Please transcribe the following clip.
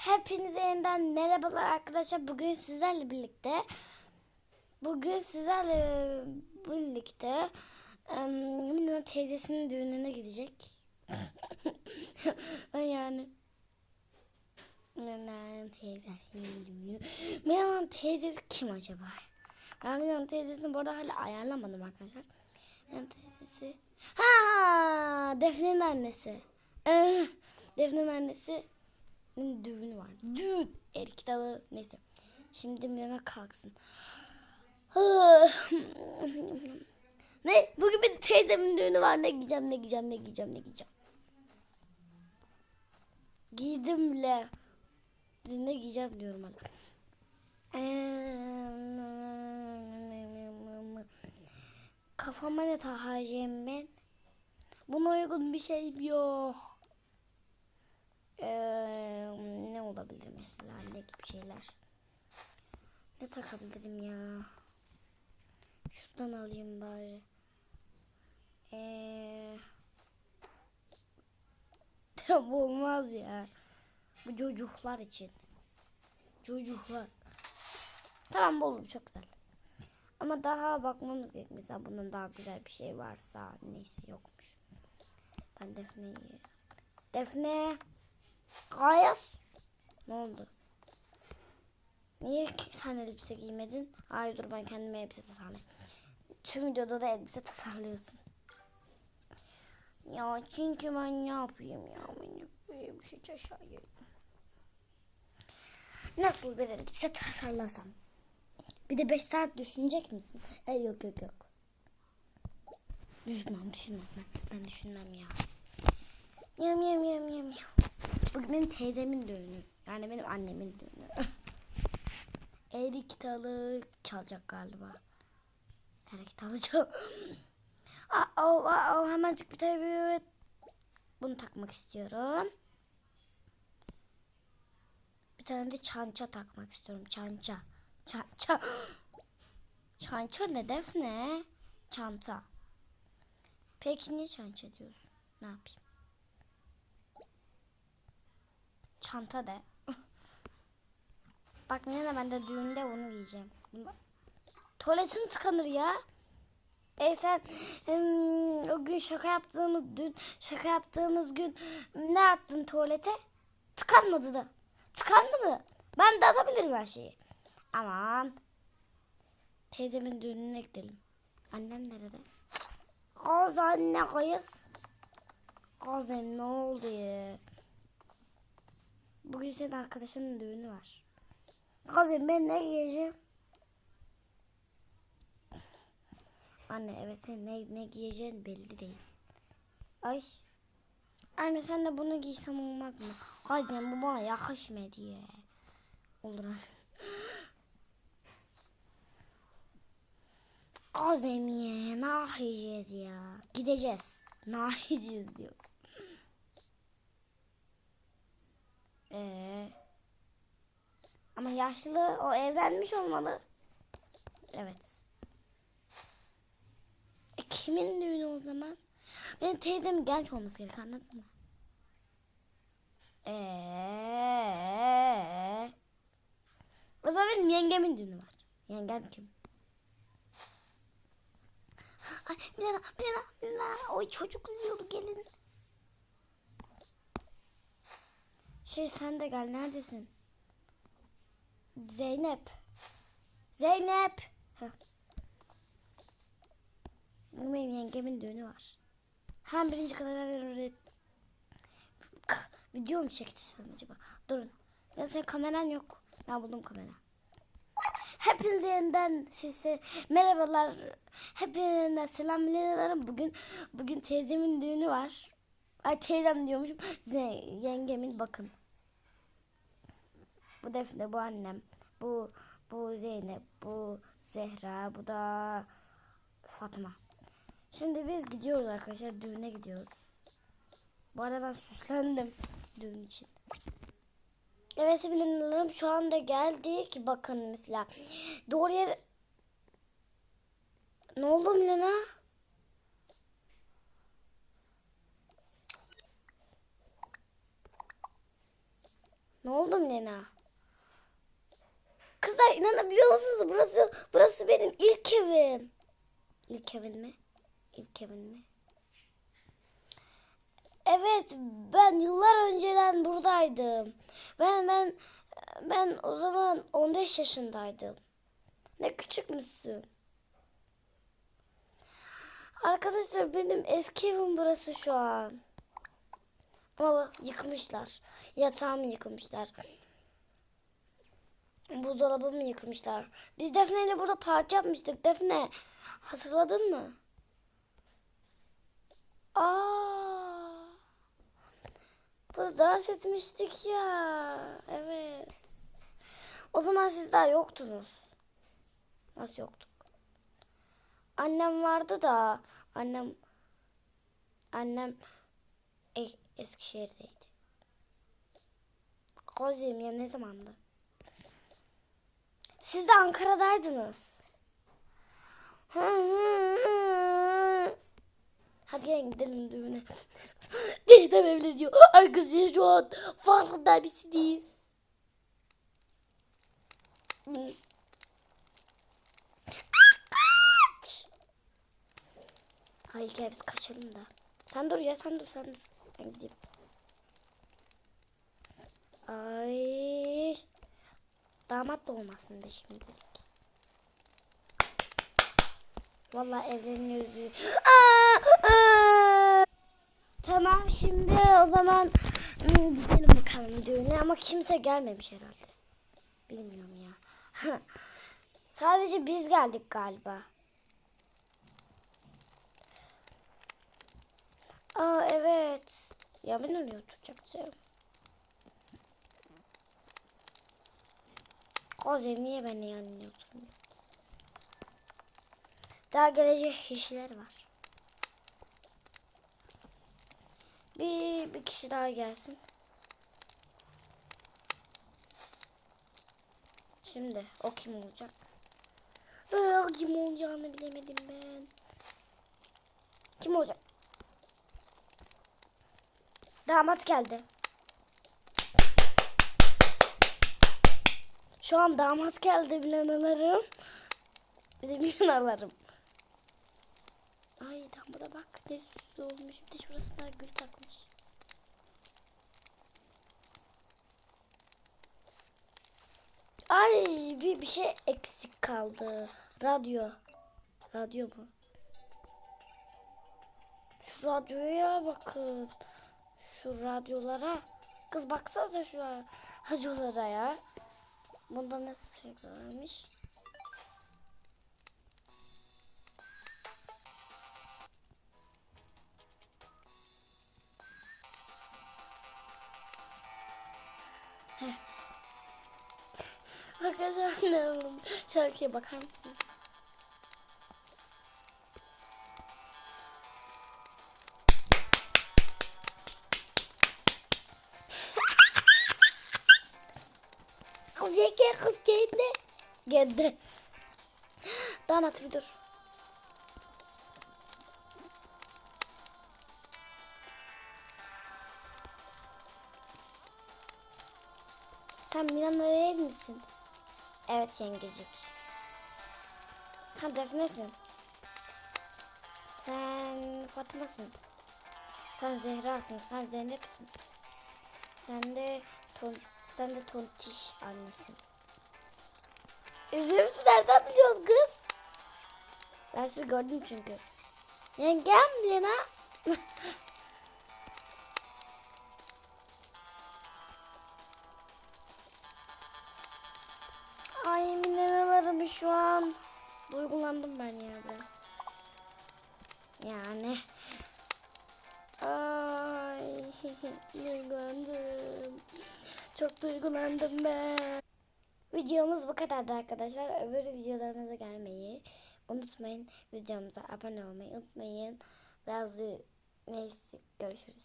Hepinize yeniden merhabalar arkadaşlar. Bugün sizlerle birlikte bugün sizlerle birlikte em, Mina'nın teyzesinin düğününe gidecek. yani Mina'nın teyzesinin düğünü. Mina'nın teyzesi kim acaba? Ben Mina'nın teyzesini bu arada hala ayarlamadım arkadaşlar. Mina'nın teyzesi. Ha, Defne'nin annesi. Eh, Defne'nin annesi düğünü var. Düğün. El kitabı neyse. Şimdi Milena kalksın. ne? Bugün bir teyzemin düğünü var. Ne giyeceğim, ne giyeceğim, ne giyeceğim, ne giyeceğim. Giydim bile. Ne giyeceğim diyorum hala. Kafama ne takacağım ben? Buna uygun bir şeyim yok. Ee, ne olabilir mesela ne gibi şeyler? Ne takabilirim ya? Şuradan alayım bari. Ee, bu olmaz ya. Bu çocuklar için. Çocuklar. Tamam bu olur çok güzel. Ama daha bakmamız gerek. Mesela bunun daha güzel bir şey varsa neyse yokmuş. Ben Defne'yi Defne. Gayas. Ne oldu? Niye sen elbise giymedin? Ay dur ben kendime elbise tasarlayayım. Tüm videoda da elbise tasarlıyorsun. Ya çünkü ben ne yapayım ya? Ben böyle bir şey aşağıya. Nasıl bir elbise tasarlasam? Bir de 5 saat düşünecek misin? E yok yok yok. Düşünmem düşünmem ben. Ben düşünmem ya. Yam yam yam yam yam. Bugün benim teyzemin düğünü. Yani benim annemin düğünü. Erik dalı çalacak galiba. Erik dalı çal. Aa, oh, oh, hemencik bir tabi Bunu takmak istiyorum. Bir tane de çança takmak istiyorum. Çança. Çança. Çança ne defne? Çanta. Peki niye çança diyorsun? Ne yapayım? Çanta de. Bak ne ben de düğünde onu giyeceğim. Bunu... Tuvaletim tıkanır ya. E sen o gün şaka yaptığımız dün şaka yaptığımız gün ne attın tuvalete? Tıkanmadı da. Tıkanmadı. Ben de atabilirim her şeyi. Aman. Teyzemin düğününe gidelim. Annem nerede? Kız anne kız. Kız ne oldu ya? Bugün senin arkadaşının düğünü var. Kızım ben ne giyeceğim? Anne evet sen ne, ne giyeceğin belli değil. Ay. Anne sen de bunu giysem olmaz mı? Hayır bu bana yakışmadı ya. Olur anne. Kızım ya ne yapacağız ya? Gideceğiz. Ne yapacağız diyor. Ee, ama yaşlı o evlenmiş olmalı. Evet. E, kimin düğünü o zaman? Benim teyzemin genç olması gerek anladın mı? Eee. O zaman benim yengemin düğünü var. Yengem kim? Ay Milena, Milena, Milena. Oy çocuk uyuyordu gelin. Şey sen de gel neredesin? Zeynep. Zeynep. Bugün benim yengemin düğünü var. Hem birinci kadar video mu çektirsem acaba? Durun. Ya senin kameran yok. Ben buldum kamera. Hepinize yeniden size merhabalar. Hepinize selamlarım. Bugün bugün teyzemin düğünü var. Ay teyzem diyormuşum. Yengemin bakın. Bu Defne, bu annem. Bu bu Zeynep, bu Zehra, bu da Fatma. Şimdi biz gidiyoruz arkadaşlar. Düğüne gidiyoruz. Bu arada ben süslendim düğün için. Evet bilinlerim şu anda geldik. Bakın mesela. Doğru yer... Ne oldu Milena? Ne oldu Lena? İnanabiliyor musunuz? Burası burası benim ilk evim. İlk evin mi? İlk evin mi? Evet, ben yıllar önceden buradaydım. Ben ben ben o zaman 15 yaşındaydım. Ne küçük müsün? Arkadaşlar benim eski evim burası şu an. Ama yıkmışlar. Yatağımı yıkmışlar. Buzdolabımı yıkmışlar. Biz Defne ile burada parti yapmıştık. Defne hatırladın mı? Aa. Burada dans etmiştik ya. Evet. O zaman siz daha yoktunuz. Nasıl yoktuk? Annem vardı da annem annem e, Eskişehir'deydi. Kozim ya ne zamandı? Siz de Ankara'daydınız. Hadi gelin gidelim düğüne. Teyzem evleniyor. Arkadaşlar şu an farkında mısınız? Kaç! Hayır gel biz kaçalım da. Sen dur ya sen dur sen dur. Ben gideyim. Ay. Damat da olmasın da şimdilik. Vallahi evleniyoruz. Aa, aa. Tamam şimdi o zaman hmm, gidelim bakalım düğüne ama kimse gelmemiş herhalde. Bilmiyorum ya. Sadece biz geldik galiba. Aa evet. Ya ben oraya oturacaktım. Koze niye beni yanına oturmuyor? Daha gelecek kişiler var. Bir, bir kişi daha gelsin. Şimdi o kim olacak? Aa, kim olacağını bilemedim ben. Kim olacak? Damat geldi. Şu an damat geldi bilanalarım. Bir de bilanalarım. Ay damada bak ne süslü olmuş. Bir de şurasına gül takmış. Ay bir, bir şey eksik kaldı. Radyo. Radyo mu? Şu radyoya bakın. Şu radyolara. Kız baksana şu radyolara ya. Bunda nasıl şey varmış? Arkadaşlar ne oğlum? Şarkıya bakar mısın? Kız yeke kız geldi. Geldi. Damat bir dur. Sen Milan'da değil misin? Evet yengecik. Sen Defne'sin. Sen Fatma'sın. Sen Zehra'sın. Sen Zeynep'sin. Sen de ton, sen de tontiş annesin. İzliyor musun? Nereden biliyorsun kız? Ben sizi gördüm çünkü. Yengem Lena. Ay mineralarım şu an. Duygulandım ben ya biraz. Yani. Ay duygulandım. Çok duygulandım ben. Videomuz bu kadardı arkadaşlar. Öbür videolarımıza gelmeyi unutmayın. Videomuza abone olmayı unutmayın. Biraz neyse görüşürüz.